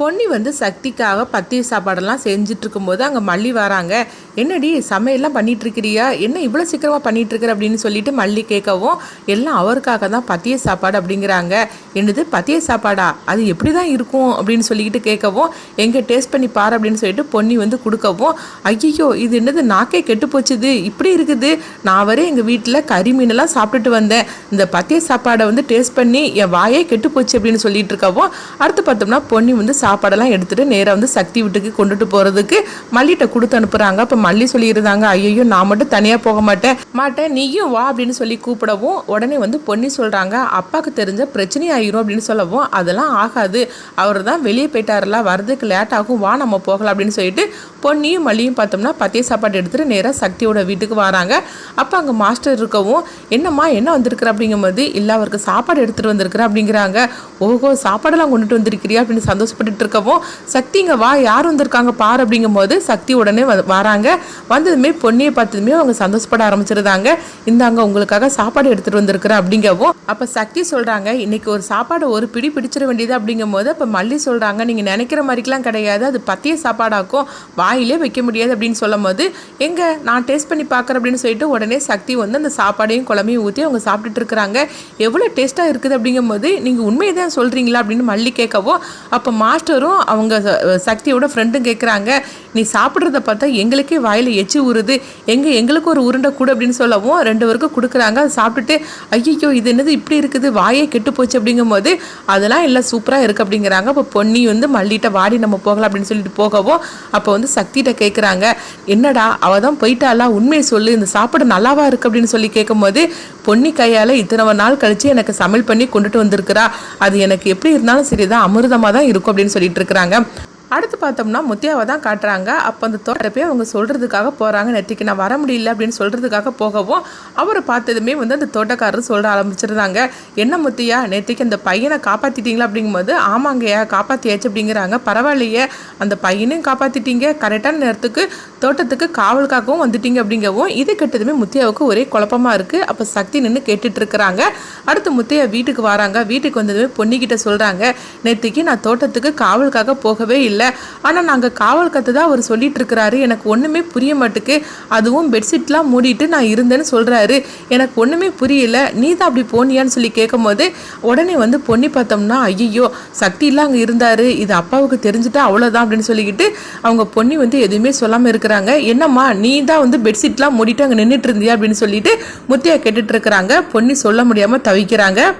பொன்னி வந்து சக்திக்காக பத்திய சாப்பாடெல்லாம் செஞ்சுட்டு இருக்கும்போது அங்கே மல்லி வராங்க. என்னடி சமையல்லாம் பண்ணிகிட்ருக்கிறியா என்ன இவ்வளோ சீக்கிரமாக பண்ணிகிட்ருக்குற அப்படின்னு சொல்லிட்டு மல்லி கேட்கவும் எல்லாம் அவருக்காக தான் பத்திய சாப்பாடு அப்படிங்கிறாங்க. என்னது பத்திய சாப்பாடா? அது எப்படி தான் இருக்கும் அப்படின்னு சொல்லிக்கிட்டு கேட்கவும் எங்கே டேஸ்ட் பண்ணி பாரு அப்படின்னு சொல்லிட்டு பொன்னி வந்து கொடுக்கவும் ஐயோ இது என்னது நாக்கே கெட்டு போச்சுது இப்படி இருக்குது. நான் வரை எங்கள் வீட்டில் கறி மீனெல்லாம் சாப்பிட்டுட்டு வந்தேன். இந்த பத்திய சாப்பாடை வந்து டேஸ்ட் பண்ணி என் வாயே கெட்டு போச்சு அப்படின்னு சொல்லிட்டு இருக்கவும் அடுத்து பார்த்தோம்னா பொன்னி வந்து சா சாப்பாடெல்லாம் எடுத்துகிட்டு நேராக வந்து சக்தி வீட்டுக்கு கொண்டுட்டு போகிறதுக்கு மல்லிகிட்ட கொடுத்து அனுப்புகிறாங்க அப்போ மல்லி சொல்லியிருந்தாங்க ஐயோ நான் மட்டும் தனியாக போக மாட்டேன். மாட்டேன் நீயும் வா அப்படின்னு சொல்லி கூப்பிடவும் உடனே வந்து பொன்னி சொல்கிறாங்க அப்பாவுக்கு தெரிஞ்ச பிரச்சனை ஆயிரும் அப்படின்னு சொல்லவும் அதெல்லாம் ஆகாது. அவர் தான் வெளியே போயிட்டாருல வரதுக்கு லேட் ஆகும் வா நம்ம போகலாம் அப்படின்னு சொல்லிட்டு பொன்னியும் மல்லியும் பார்த்தோம்னா பத்திய சாப்பாடு எடுத்துகிட்டு நேராக சக்தியோட வீட்டுக்கு வராங்க. அப்போ அங்கே மாஸ்டர் இருக்கவும் என்னம்மா என்ன வந்திருக்கிற? அப்படிங்கும்போது இல்லை அவருக்கு சாப்பாடு எடுத்துகிட்டு வந்திருக்கிற அப்படிங்கிறாங்க. ஓஹோ சாப்பாடெல்லாம் கொண்டுட்டு வந்திருக்கிறியா? அப்படின்னு சந்தோஷப்பட்டு இருக்கவோ இருக்கவும் சக்திங்க வா யார் வந்திருக்காங்க பார் அப்படிங்கும்போது சக்தி உடனே வ- வராங்க. வந்ததுமே பொன்னியை பார்த்ததுமே அவங்க சந்தோஷப்பட ஆரம்பிச்சிருந்தாங்க. இந்தாங்க உங்களுக்காக சாப்பாடு எடுத்துகிட்டு வந்திருக்கிறேன் அப்படிங்கவும் அப்போ சக்தி சொல்கிறாங்க இன்னைக்கு ஒரு சாப்பாடு ஒரு பிடி பிடிச்சிட வேண்டியது அப்படிங்கும்போது அப்போ மல்லி சொல்கிறாங்க நீங்கள் நினைக்கிற மாதிரிக்கெலாம் கிடையாது. அது பத்திய சாப்பாடாக்கும் வாயிலே வைக்க முடியாது அப்படின்னு சொல்லும் போது எங்கே நான் டேஸ்ட் பண்ணி பார்க்குறேன் அப்படின்னு சொல்லிட்டு உடனே சக்தி வந்து அந்த சாப்பாடையும் குழம்பையும் ஊற்றி அவங்க சாப்பிட்டுட்டு இருக்கிறாங்க. எவ்வளோ டேஸ்ட்டாக இருக்குது அப்படிங்கும்போது நீங்கள் உண்மையை தான் சொல்கிறீங்களா அப்படின்னு மல்லி கேட்கவோ அப்போ மா மாஸ்டரும் அவங்க சக்தியோட ஃப்ரெண்டும் கேட்குறாங்க நீ சாப்பிட்றத பார்த்தா எங்களுக்கே வாயில் எச்சி ஊறுது. எங்கே எங்களுக்கு ஒரு உருண்டை கூட அப்படின்னு சொல்லவும் ரெண்டு பேருக்கும் கொடுக்குறாங்க. அதை சாப்பிட்டுட்டு ஐயோ இது என்னது இப்படி இருக்குது? வாயே கெட்டு போச்சு அப்படிங்கும்போது அதெல்லாம் எல்லாம் சூப்பராக இருக்குது அப்படிங்கிறாங்க. அப்போ பொன்னி வந்து மல்லிகிட்ட வாடி நம்ம போகலாம் அப்படின்னு சொல்லிட்டு போகவும் அப்போ வந்து சக்திகிட்ட கேட்குறாங்க என்னடா அவள் தான் போயிட்டாலாம் உண்மையை சொல்லு இந்த சாப்பாடு நல்லாவா இருக்குது அப்படின்னு சொல்லி கேட்கும்போது பொன்னி கையால் இத்தனை நாள் கழிச்சு எனக்கு சமையல் பண்ணி கொண்டுட்டு வந்திருக்கிறா. அது எனக்கு எப்படி இருந்தாலும் சரிதான் அமிர்தமாக தான் இருக்கும் அப்படின்னு சொல்லிட்டு இருக்கிறாங்க. அடுத்து பார்த்தோம்னா முத்தியாவை தான் காட்டுறாங்க. அப்போ அந்த தோட்டத்தை போய் அவங்க சொல்கிறதுக்காக போகிறாங்க நெற்றிக்கு நான் வர முடியல அப்படின்னு சொல்கிறதுக்காக போகவும் அவரை பார்த்ததுமே வந்து அந்த தோட்டக்காரர் சொல்ல ஆரம்பிச்சிருந்தாங்க. என்ன முத்தியா நேத்திக்கு அந்த பையனை காப்பாற்றிட்டீங்களா அப்படிங்கும்போது ஆமாங்கய்யா காப்பாற்றியாச்சு அப்படிங்கிறாங்க. பரவாயில்லையே அந்த பையனையும் காப்பாற்றிட்டீங்க கரெக்டான நேரத்துக்கு தோட்டத்துக்கு காவலுக்காகவும் வந்துட்டீங்க அப்படிங்கவும் இது கெட்டதுமே முத்தியாவுக்கு ஒரே குழப்பமா இருக்குது அப்போ சக்தி நின்று கேட்டுட்டு இருக்கிறாங்க அடுத்து முத்தையா வீட்டுக்கு வராங்க. வீட்டுக்கு வந்ததுமே பொன்னிக்கிட்ட சொல்கிறாங்க நேற்றுக்கு நான் தோட்டத்துக்கு காவலுக்காக போகவே இல்லை. ஆனால் நாங்கள் காவல் கற்று தான் அவர் சொல்லிட்டு இருக்கிறாரு எனக்கு ஒன்றுமே புரிய மாட்டுக்கு. அதுவும் பெட்ஷீட்லாம் மூடிட்டு நான் இருந்தேன்னு சொல்கிறாரு எனக்கு ஒன்றுமே புரியல. நீ தான் அப்படி போனியான்னு சொல்லி கேட்கும்போது உடனே வந்து பொன்னி பார்த்தோம்னா ஐயோ சக்திலாம் அங்கே இருந்தார். இது அப்பாவுக்கு தெரிஞ்சுட்டா அவ்வளோதான் அப்படின்னு சொல்லிக்கிட்டு அவங்க பொன்னி வந்து எதுவுமே சொல்லாமல் இருக்கிறாங்க. என்னம்மா நீ தான் வந்து பெட்ஷீட்லாம் மூடிட்டு அங்கே நின்றுட்டு இருந்தியா அப்படின்னு சொல்லிட்டு முத்தியா கேட்டுட்டு இருக்கிறாங்க. பொன்னி சொல்ல முடியாமல் தவிக்கிறாங்க.